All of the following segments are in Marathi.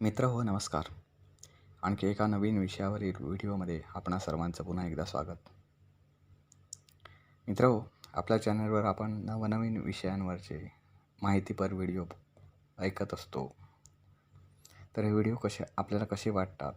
मित्र हो नमस्कार. आणखी एका नवीन विषयावरील व्हिडिओमध्ये आपणा सर्वांचं पुन्हा एकदा स्वागत. मित्र हो आपल्या चॅनलवर आपण नवनवीन विषयांवरचे माहितीपर व्हिडिओ ऐकत असतो. तर हे व्हिडिओ कसे आपल्याला कसे वाटतात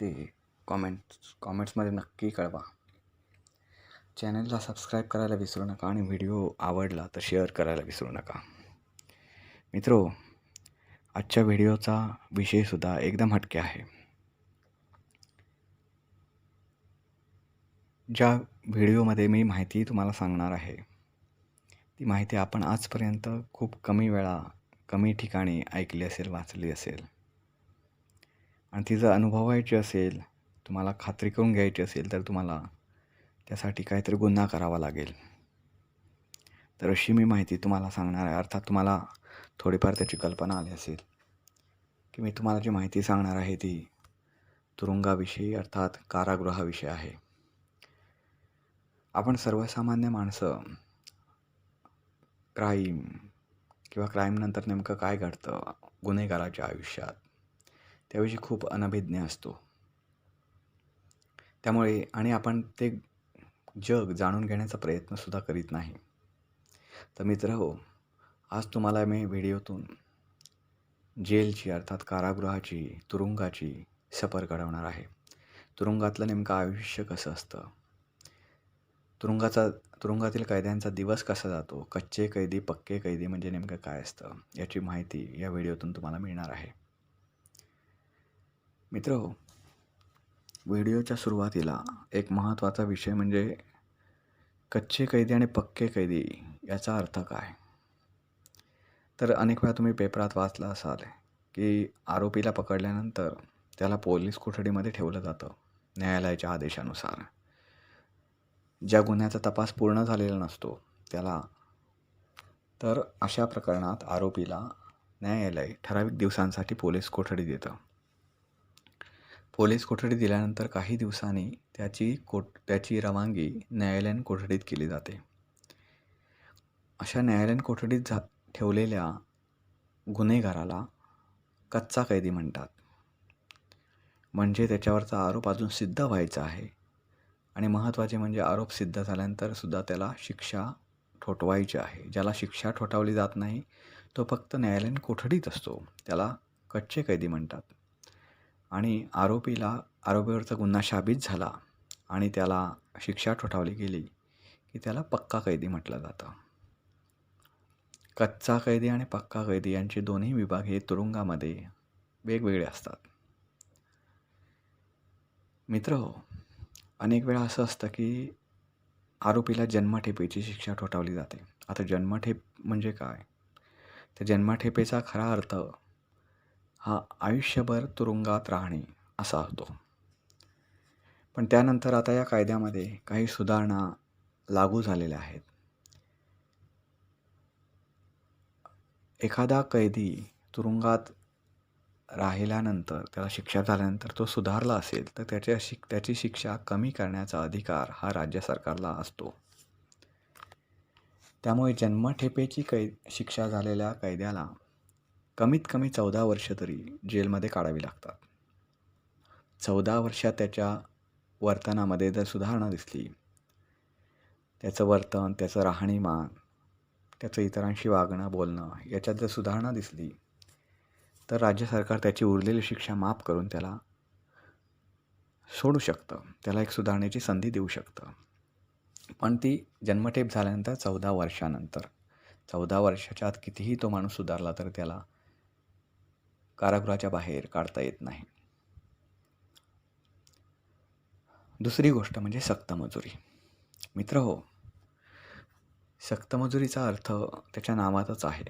ते कॉमेंट्स कॉमेंट्समध्ये नक्की कळवा. चॅनलला सबस्क्राईब करायला विसरू नका आणि व्हिडिओ आवडला तर शेअर करायला विसरू नका. मित्रो हो, आजच्या व्हिडिओचा विषयसुद्धा एकदम हटके आहे. ज्या व्हिडिओमध्ये मी माहिती तुम्हाला सांगणार आहे ती माहिती आपण आजपर्यंत खूप कमी वेळा कमी ठिकाणी ऐकली असेल वाचली असेल. आणि ती जर अनुभवायची असेल तुम्हाला खात्री करून घ्यायची असेल तर तुम्हाला त्यासाठी काहीतरी गुन्हा करावा लागेल. तर अशी मी माहिती तुम्हाला सांगणार आहे. अर्थात तुम्हाला थोडीफार त्याची कल्पना आली असेल. की मी तुम्हाला जी माहिती सांगणार आहे ती तुरुंगाविषयी अर्थात कारागृहाविषयी आहे. आपण सर्वसामान्य माणसं क्राईम किंवा क्राईमनंतर नेमकं काय घडतं गुन्हेगाराच्या आयुष्यात त्याविषयी खूप अनभिज्ञ असतो. त्यामुळे आणि आपण ते जग जाणून घेण्याचा प्रयत्नसुद्धा करीत नाही. तर मित्र हो आज तुम्हाला मी व्हिडिओतून जेलची अर्थात कारागृहाची तुरुंगाची सफर घडवणार आहे. तुरुंगातलं नेमकं आयुष्य कसं असतं? तुरुंगाचा तुरुंगातील कैद्यांचा दिवस कसा जातो? कच्चे कैदी पक्के कैदी म्हणजे नेमकं काय असतं? याची माहिती या व्हिडिओतून तुम्हाला मिळणार आहे. मित्र हो व्हिडिओच्या सुरुवातीला एक महत्त्वाचा विषय म्हणजे कच्चे कैदी आणि पक्के कैदी याचा अर्थ काय? तर अनेक वेळा तुम्ही पेपरात वाचला असाल की आरोपीला पकडल्यानंतर त्याला पोलीस कोठडीमध्ये ठेवलं जातं न्यायालयाच्या आदेशानुसार. ज्या गुन्ह्याचा तपास पूर्ण झालेला नसतो त्याला तर अशा प्रकरणात आरोपीला न्यायालय ठराविक दिवसांसाठी पोलीस कोठडी देतं. पोलीस कोठडी दिल्यानंतर काही दिवसांनी त्याची कोट त्याची रवानगी न्यायालयीन कोठडीत केली जाते. अशा न्यायालयीन कोठडीत झा ठेवलेल्या गुन्हेगाराला कच्चा कैदी म्हणतात. म्हणजे त्याच्यावरचा आरोप अजून सिद्ध व्हायचा आहे. आणि महत्त्वाचे म्हणजे आरोप सिद्ध झाल्यानंतर सुद्धा त्याला शिक्षा ठोठवायची आहे. ज्याला शिक्षा ठोठावली जात नाही तो फक्त न्यायालयीन कोठडीत असतो. त्याला कच्चे कैदी म्हणतात. आणि आरोपीला आरोपीवरचा गुन्हा शाबित झाला आणि त्याला शिक्षा ठोठावली गेली की त्याला पक्का कैदी म्हटलं जातं. कच्चा कैदी आणि पक्का कैदी यांचे दोन्ही विभाग हे तुरुंगामध्ये वेगवेगळे असतात. मित्र हो अनेक वेळा असं असतं की आरोपीला जन्मठेपेची शिक्षा ठोठावली जाते. आता जन्मठेप म्हणजे काय? तर जन्मठेपेचा खरा अर्थ हा आयुष्यभर तुरुंगात राहणे असा होतो. पण त्यानंतर आता या कायद्यामध्ये काही सुधारणा लागू झालेल्या आहेत. एखादा कैदी तुरुंगात राहिल्यानंतर त्याला शिक्षा झाल्यानंतर तो सुधारला असेल तर त्याच्या शिक त्याची शिक्षा कमी करण्याचा अधिकार हा राज्य सरकारला असतो. त्यामुळे जन्मठेपेची कै शिक्षा झालेल्या कैद्याला कमीत कमी चौदा वर्ष तरी जेलमध्ये काढावी लागतात. चौदा वर्षात त्याच्या वर्तनामध्ये जर सुधारणा दिसली त्याचं वर्तन त्याचं राहणीमान त्याचं इतरांशी वागणं बोलणं याच्यात जर सुधारणा दिसली तर राज्य सरकार त्याची उरलेली शिक्षा माफ करून त्याला सोडू शकतं. त्याला एक सुधारण्याची संधी देऊ शकतं. पण ती जन्मठेप झाल्यानंतर चौदा वर्षानंतर चौदा वर्षाच्या आत कितीही तो माणूस सुधारला तर त्याला कारागृहाच्या बाहेर काढता येत नाही. दुसरी गोष्ट म्हणजे सक्त मजुरी. मित्र हो सक्तमजुरीचा अर्थ त्याच्या नावातच आहे.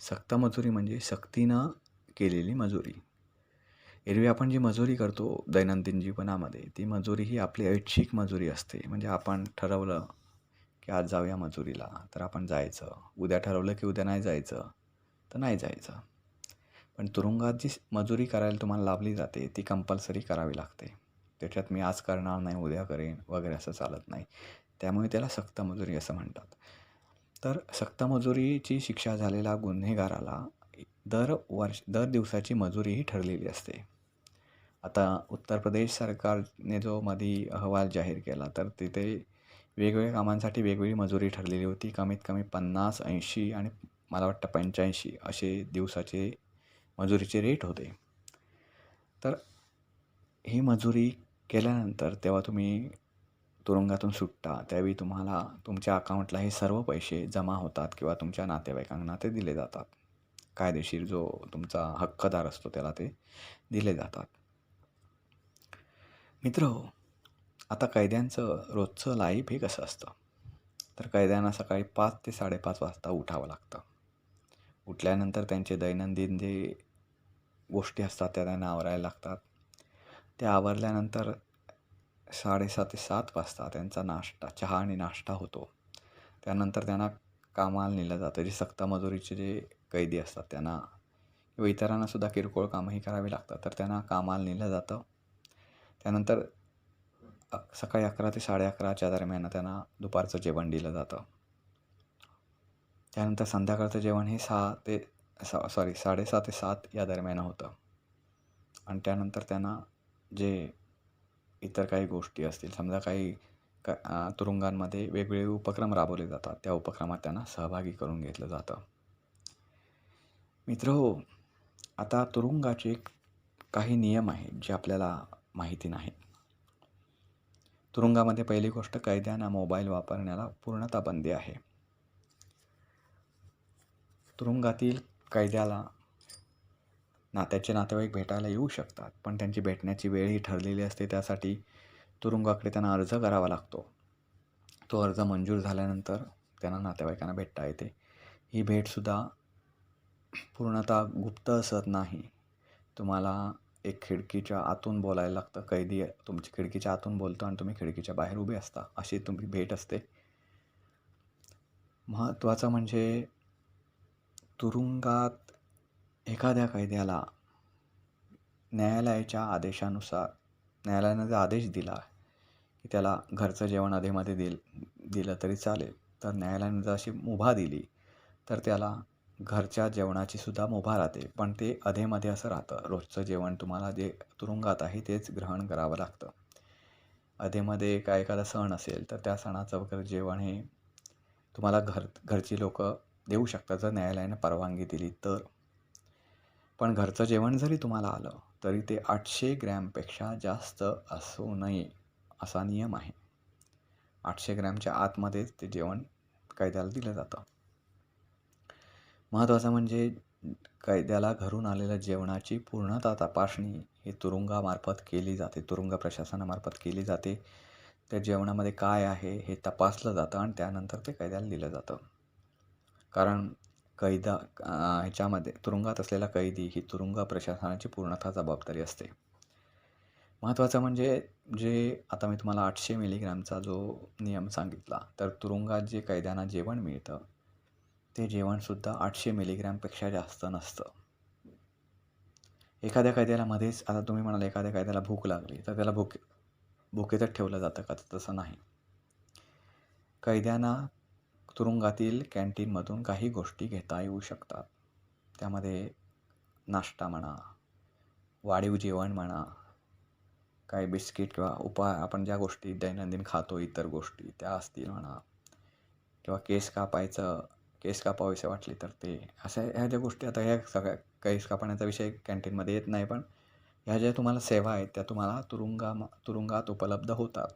सक्तमजुरी म्हणजे सक्तीनं केलेली मजुरी. एरवी आपण जी मजुरी करतो दैनंदिन जीवनामध्ये ती मजुरी ही आपली ऐच्छिक मजुरी असते. म्हणजे आपण ठरवलं की आज जाऊया मजुरीला तर आपण जायचं. उद्या ठरवलं की उद्या नाही जायचं तर नाही जायचं. पण तुरुंगात जी मजुरी करायला तुम्हाला लाभली जाते ती कंपल्सरी करावी लागते. त्याच्यात मी आज करणार नाही उद्या करेन वगैरे असं चालत नाही. त्यामुळे त्याला सक्त मजुरी असं म्हणतात. तर सक्त मजुरीची शिक्षा झालेल्या गुन्हेगाराला दर वर्ष दर दिवसाची मजुरीही ठरलेली असते. आता उत्तर प्रदेश सरकारने जो मधी अहवाल जाहीर केला तर तिथे वेगवेगळ्या कामांसाठी वेगवेगळी मजुरी ठरलेली होती. कमीत कमी पन्नास ऐंशी आणि मला वाटतं पंच्याऐंशी असे दिवसाचे मजुरीचे रेट होते. तर ही मजुरी केल्यानंतर तेव्हा तुम्ही तुरुंगातून सुटता त्यावेळी तुम्हाला तुमच्या अकाउंटला हे सर्व पैसे जमा होतात किंवा तुमच्या नातेवाईकांना ते दिले जातात. कायदेशीर जो तुमचा हक्कदार असतो त्याला ते दिले जातात. मित्र आता कैद्यांचं रोजचं लाईफ हे कसं असतं? तर कैद्यांना सकाळी पाच ते साडेपाच वाजता उठावं लागतं. उठल्यानंतर त्यांचे दैनंदिन जे गोष्टी असतात त्या त्यांना आवरायला लागतात. त्या आवरल्यानंतर साडेसहा ते सात वाजता त्यांचा नाश्ता चहा आणि नाश्ता होतो. त्यानंतर त्यांना कामाला नेलं जातं. जे सक्ता मजुरीचे जे कैदी असतात त्यांना किंवा इतरांनासुद्धा किरकोळ कामंही करावी लागतात. तर त्यांना कामाला नेलं जातं. त्यानंतर सकाळी अकरा ते साडे अकराच्या दरम्यान त्यांना दुपारचं जेवण दिलं जातं. त्यानंतर संध्याकाळचं जेवण हे सहा ते सा सॉरी साडेसहा ते सात या दरम्यान होतं. आणि त्यानंतर त्यांना जे इतर काही गोष्टी असतील. समजा काही क तुरुंगांमध्ये वेगवेगळे उपक्रम राबवले जातात. त्या उपक्रमात त्यांना सहभागी करून घेतलं जातं. मित्र हो आता तुरुंगाचे काही नियम आहेत जे आपल्याला माहिती नाहीत. तुरुंगामध्ये पहिली गोष्ट कैद्यांना मोबाईल वापरण्याला पूर्णता बंदी आहे. तुरुंगातील कैद्याला नात्याचे नातेवाईक भेटायला येऊ शकतात पण त्यांची भेटण्याची वेळ ही ठरलेली असते त्यासाठी तुरुंगाकडे त्यांना अर्ज करावा लागतो. तो अर्ज मंजूर झाल्यानंतर त्यांना नातेवाईकांना भेटता येते. ही भेटसुद्धा पूर्णतः गुप्त असत नाही. तुम्हाला एक खिडकीच्या आतून बोलायला लागतं. कैदी तुमची खिडकीच्या आतून बोलतो आणि तुम्ही खिडकीच्या बाहेर उभे असता. अशी तुम्ही भेट असते. महत्त्वाचं म्हणजे तुरुंगात एखाद्या कैद्याला न्यायालयाच्या आदेशानुसार न्यायालयानं जर आदेश दिला की त्याला घरचं जेवण अधेमध्ये दिल दिलं तरी चालेल. तर न्यायालयानं जर अशी मुभा दिली तर त्याला घरच्या जेवणाची सुद्धा मुभा राहते. पण ते अधेमध्ये असं राहतं. रोजचं जेवण तुम्हाला जे तुरुंगात आहे तेच ग्रहण करावं लागतं. अधेमध्ये काय एखादा सण असेल तर त्या सणाचं वगैरे जेवण हे तुम्हाला घर घरची लोक देऊ शकतात. जर न्यायालयानं परवानगी दिली तर. पण घरचं जेवण जरी तुम्हाला आलं तरी ते आठशे ग्रॅमपेक्षा जास्त असू नये असा नियम आहे. आठशे ग्रॅमच्या आतमध्येच ते जेवण कैद्याला दिलं जातं. महत्त्वाचं म्हणजे कैद्याला घरून आलेल्या जेवणाची पूर्णतः तपासणी ही तुरुंगामार्फत केली जाते. तुरुंग प्रशासनामार्फत केली जाते. त्या जेवणामध्ये काय आहे हे तपासलं जातं आणि त्यानंतर ते कैद्याला दिलं जातं. कारण कैदा ह्याच्यामध्ये तुरुंगात असलेला कैदी ही तुरुंग प्रशासनाची पूर्णतः जबाबदारी असते. महत्त्वाचं म्हणजे जे आता मी तुम्हाला आठशे मिलीग्रॅमचा जो नियम सांगितला तर तुरुंगात जे कैद्यांना जेवण मिळतं ते जेवणसुद्धा आठशे मिलीग्रॅमपेक्षा जास्त नसतं. एखाद्या कैद्याला मध्येच आता तुम्ही म्हणाल एखाद्या कैद्याला भूक लागली तर त्याला भूक भुकेतच ठेवलं जातं का? तसं नाही. कैद्यांना तुरुंगातील कॅन्टीनमधून काही गोष्टी घेता येऊ शकतात. त्यामध्ये नाश्ता म्हणा वाढीव जेवण म्हणा काही बिस्किट किंवा उपा आपण ज्या गोष्टी दैनंदिन खातो इतर गोष्टी त्या असतील म्हणा किंवा केस कापायचं केस कापावेसे वाटले तर ते अशा ह्या ज्या गोष्टी आता ह्या सगळ्या केस कापण्याचा विषय कॅन्टीनमध्ये येत नाही पण ह्या ज्या तुम्हाला सेवा आहेत त्या तुम्हाला तुरुंगा तुरुंगात उपलब्ध होतात.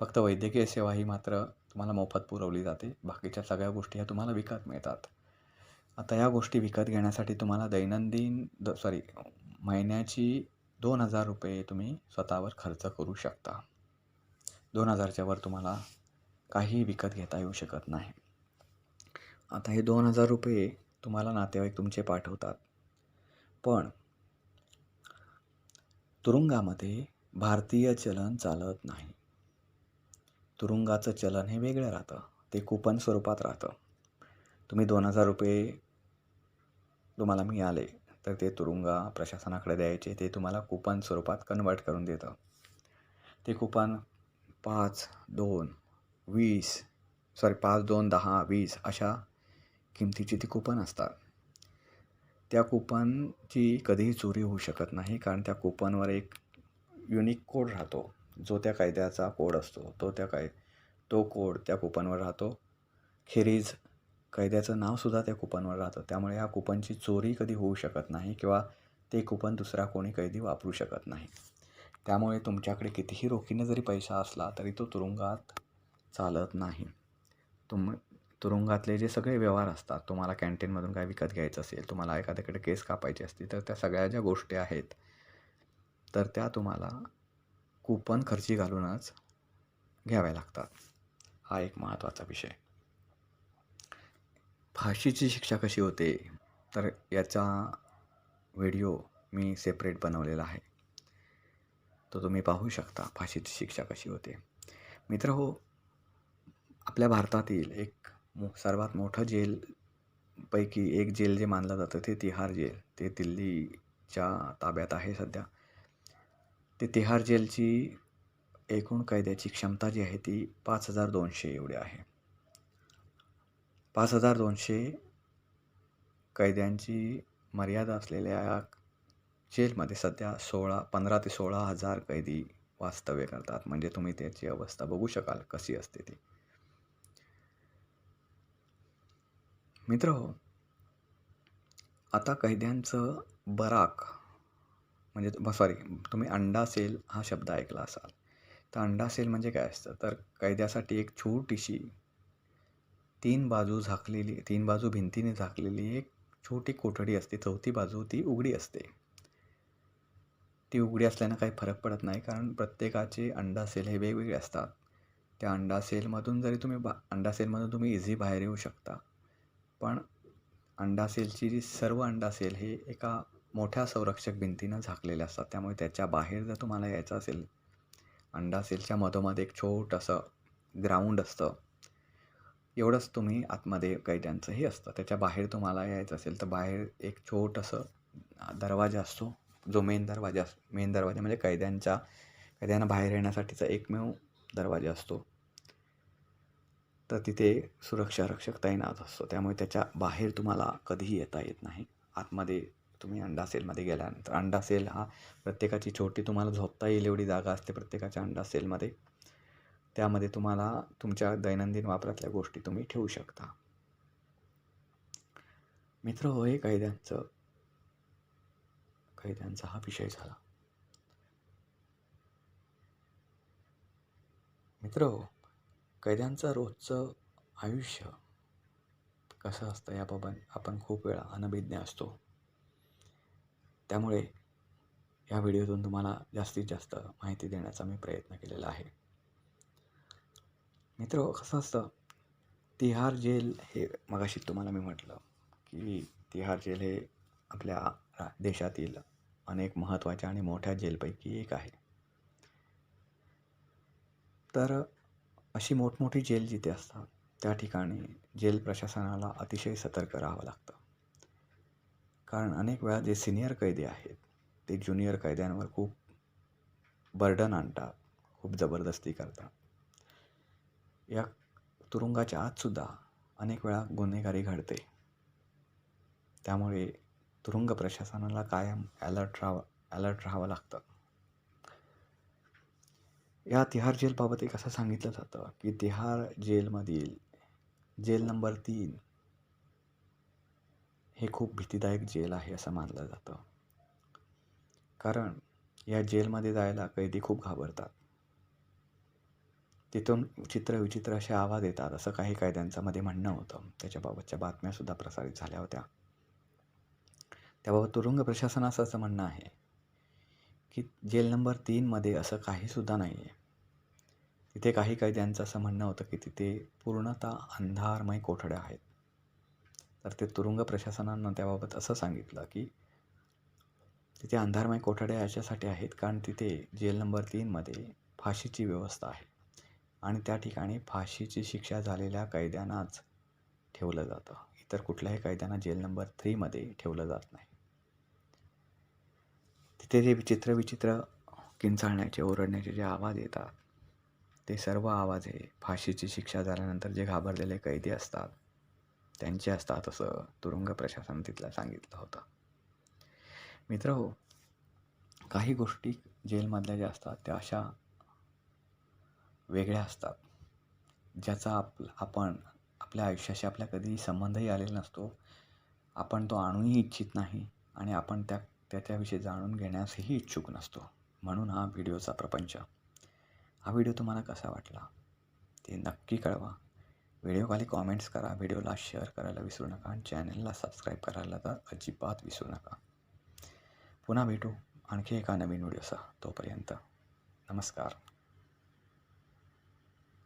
फक्त वैद्यकीय सेवा ही मात्र तुम्हाला मोफत पुरवली जाते. बाकीच्या सगळ्या गोष्टी ह्या तुम्हाला विकत मिळतात. आता या गोष्टी विकत घेण्यासाठी तुम्हाला दैनंदिन द सॉरी महिन्याची दोन हजार रुपये तुम्ही स्वतःवर खर्च करू शकता. दोन हजारच्या वर तुम्हाला काही विकत घेता येऊ शकत नाही. आता हे दोन हजार रुपये तुम्हाला नातेवाईक तुमचे पाठवतात. पण तुरुंगामध्ये भारतीय चलन चालत नाही. तुरुंगाचं चलन हे वेगळं राहतं. ते कुपन स्वरूपात राहतं. तुम्ही दोन हजार रुपये तुम्हाला मिळाले तर ते तुरुंगा प्रशासनाकडे द्यायचे. ते तुम्हाला कुपन स्वरूपात कन्वर्ट करून देतं. ते कुपन पाच दोन वीस सॉरी पाच दोन दहा वीस अशा किमतीची ती कुपन असतात. त्या कुपनची कधीही चोरी होऊ शकत नाही कारण त्या कुपनवर एक युनिक कोड राहतो. जो त्या कायद्याचा कोड असतो तो त्या काय तो कोड त्या कुपनवर राहतो. खेरीज कैद्याचं नावसुद्धा त्या कुपनवर राहतं. त्यामुळे या कुपनची चोरी कधी होऊ शकत नाही किंवा ते कुपन दुसरा कोणी कैदी वापरू शकत नाही. त्यामुळे तुमच्याकडे कितीही रोखीने जरी पैसा असला तरी तो तुरुंगात चालत नाही. तुम तुरुंगातले जे सगळे व्यवहार असतात तुम्हाला कॅन्टीनमधून काय विकत घ्यायचं असेल तुम्हाला एखाद्याकडे केस कापायची असतील तर त्या सगळ्या ज्या गोष्टी आहेत तर त्या तुम्हाला कुपन खर्ची घालूनच घ्याव्या लागतात. हा एक महत्त्वाचा विषय. फाशीची शिक्षा कशी होते? तर याचा व्हिडिओ मी सेपरेट बनवलेला आहे. तो तुम्ही पाहू शकता फाशीची शिक्षा कशी होते. मित्र हो आपल्या भारतातील एक सर्वात मोठं जेलपैकी एक जेल जे मानलं जातं ते तिहार जेल. ते दिल्लीच्या ताब्यात आहे सध्या. ते तिहार जेलची एकूण कैद्याची क्षमता जी आहे ती पाच हजार दोनशे एवढी आहे. पाच हजार दोनशे कैद्यांची मर्यादा असलेल्या या जेलमध्ये सध्या सोळा पंधरा ते सोळा हजार कैदी वास्तव्य करतात. म्हणजे तुम्ही त्याची अवस्था बघू शकाल कशी असते ती. मित्र हो आता कैद्यांचं बराक म्हणजे सॉरी तुम्ही अंडा सेल हा शब्द ऐकला असाल. तर अंडा सेल म्हणजे काय असतं? तर कैद्यासाठी एक छोटीशी तीन बाजू झाकलेली तीन बाजू भिंतीने झाकलेली एक छोटी कोठडी असते. चौथी बाजू ती उघडी असते. ती उघडी असल्यानं काही फरक पडत नाही कारण प्रत्येकाचे अंडा सेल हे वेगवेगळे असतात. त्या अंडा सेलमधून जरी तुम्ही बा अंडा सेलमधून तुम्ही इझी बाहेर येऊ शकता पण अंडा सेलची जी सर्व अंडा सेल हे एका मोठ्या संरक्षक भिंतीनं झाकलेले असतात. त्यामुळे त्याच्या बाहेर जर तुम्हाला यायचं असेल अंडा सेलच्या मधोमध एक छोटंसं ग्राउंड असतं. एवढंच तुम्ही आतमध्ये कैद्यांचंही असतं. त्याच्या बाहेर तुम्हाला यायचं असेल तर बाहेर एक छोटंसं दरवाजा असतो. जो मेन दरवाजा अस मेन दरवाजा म्हणजे कैद्यांच्या कैद्यांना बाहेर येण्यासाठीचा एकमेव दरवाजा असतो. तर तिथे सुरक्षा रक्षक तैनात असतो. त्यामुळे त्याच्या बाहेर तुम्हाला कधीही येता येत नाही. आतमध्ये तुम्ही अंडासेलमध्ये गेल्यानंतर. अंडासेल हा प्रत्येकाची छोटी तुम्हाला झोपता येईल एवढी जागा असते प्रत्येकाच्या अंडासेलमध्ये त्यामध्ये तुम्हाला तुमच्या दैनंदिन वापरातल्या गोष्टी तुम्ही ठेवू शकता. मित्र हो हे कैद्यांचं कैद्यांचा हा विषय झाला. मित्र हो कैद्यांचं रोजचं आयुष्य कसं असतं याबाबत आपण खूप वेळा अनभिज्ञ असतो. त्यामुळे या व्हिडिओतून तुम्हाला जास्तीत जास्त माहिती देण्याचा मी प्रयत्न केलेला आहे. मित्र कसं असतं? तिहार जेल हे मगाशी तुम्हाला मी म्हटलं की तिहार जेल हे आपल्या रा देशातील अनेक महत्त्वाच्या आणि मोठ्या जेलपैकी एक आहे. तर अशी मोठमोठी जेल जिथे असतात त्या ठिकाणी जेल प्रशासनाला अतिशय सतर्क राहावं लागतं. कारण अनेक वेळा जे सिनियर कैदी आहेत ते ज्युनियर कैद्यांवर खूप बर्डन आणतात खूप जबरदस्ती करतात. या तुरुंगाच्या आतसुद्धा अनेक वेळा गुन्हेगारी घडते. त्यामुळे तुरुंग प्रशासनाला कायम ॲलर्ट राहावं ॲलर्ट राहावं लागतं. या तिहार जेलबाबत एक असं सांगितलं जातं की तिहार जेलमधील जेल नंबर तीन हे खूप भीतीदायक जेल आहे असं मानलं जातं. कारण या जेलमध्ये जायला कैदी खूप घाबरतात. तिथून चित्र विचित्र असे आवाज येतात असं काही कायद्यांच्यामध्ये म्हणणं होतं. त्याच्याबाबतच्या बातम्यासुद्धा प्रसारित झाल्या होत्या. त्याबाबत तुरुंग प्रशासनाचं असं म्हणणं आहे की जेल नंबर तीनमध्ये असं काहीसुद्धा नाही आहे तिथे काही कैद्यांचं असं म्हणणं होतं की तिथे पूर्णतः अंधारमय कोठड्या आहेत. तर ते तुरुंग प्रशासनानं त्याबाबत असं सांगितलं की तिथे अंधारमय कोठड्या याच्यासाठी आहेत कारण तिथे जेल नंबर तीनमध्ये फाशीची व्यवस्था आहे. आणि त्या ठिकाणी फाशीची शिक्षा झालेल्या कैद्यांनाच ठेवलं जातं. इतर कुठल्याही कैद्यांना जेल नंबर थ्रीमध्ये ठेवलं जात नाही. तिथे जे विचित्र विचित्र किंचाळण्याचे ओरडण्याचे जे आवाज येतात ते सर्व आवाज हे फाशीची शिक्षा झाल्यानंतर जे घाबरलेले कैदी असतात त्यांचे असतात असं तुरुंग प्रशासन तिथला सांगितलं होतं. मित्र हो काही गोष्टी जेलमधल्या ज्या असतात त्या अशा वेगळ्या असतात ज्याचा आप आपण आपल्या आयुष्याशी आपल्या कधी संबंधही आलेला नसतो. आपण तो आणूही इच्छित नाही आणि आपण त्या त्याच्याविषयी जाणून घेण्यासही इच्छुक नसतो. म्हणून हा व्हिडिओचा प्रपंच. हा व्हिडिओ तुम्हाला कसा वाटला ते नक्की कळवा. व्हिडिओखाली कॉमेंट्स करा व्हिडिओला शेअर करायला विसरू नका आणि चॅनलला सबस्क्राईब करायला तर अजिबात विसरू नका. पुन्हा भेटू आणखी एका नवीन व्हिडिओचा तोपर्यंत नमस्कार.